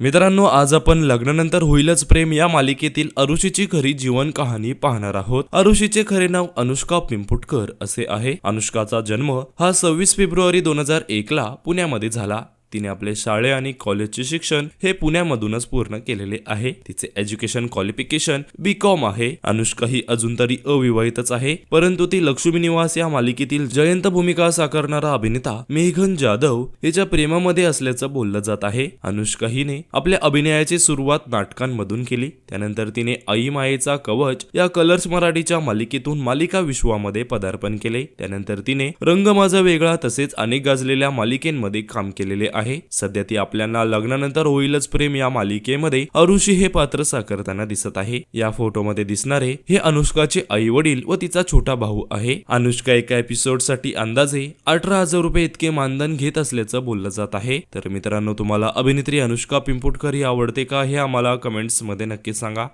मित्रांनो आज आपण लग्नानंतर होईलच प्रेम या मालिकेतील अरुषीची खरी जीवन कहाणी पाहणार आहोत. अरुषीचे खरे नाव अनुष्का पिंपुटकर असे आहे. अनुष्काचा जन्म हा सव्वीस फेब्रुवारी दोन हजार एक ला पुण्यामध्ये झाला. तिने आपले शाळे आणि कॉलेजचे शिक्षण हे पुण्यामधूनच पूर्ण केलेले आहे. तिचे एज्युकेशन क्वालिफिकेशन बी कॉम आहे. अनुष्का ही अजून तरी अविवाहितच आहे. परंतु ती लक्ष्मी निवास या मालिकेतील जयंत भूमिका साकारणारा अभिनेता मेघन जाधव हिच्या प्रेमामध्ये असल्याचं बोललं जात आहे. अनुष्का हिने आपल्या अभिनयाची सुरुवात नाटकांमधून केली. त्यानंतर तिने आई मायेचा कवच या कलर्स मराठीच्या मालिकेतून मालिका विश्वामध्ये पदार्पण केले. त्यानंतर तिने रंग माझा वेगळा तसेच अनेक गाजलेल्या मालिकेमध्ये काम केलेले आहे. सध्या ती आपल्याला लग्नानंतर होईलच प्रेम या मालिकेमध्ये अरुषी हे पात्र साकारताना दिसत आहे. या फोटोमध्ये दिसणारे हे अनुष्काचे आई वडील व तिचा छोटा भाऊ आहे. अनुष्का एका एपिसोडसाठी अंदाजे अठरा हजार रुपये इतके मानधन घेत असल्याचं बोललं जात आहे. तर मित्रांनो तुम्हाला अभिनेत्री अनुष्का पिंपुटकर ही आवडते का हे आम्हाला कमेंट्समध्ये नक्की सांगा.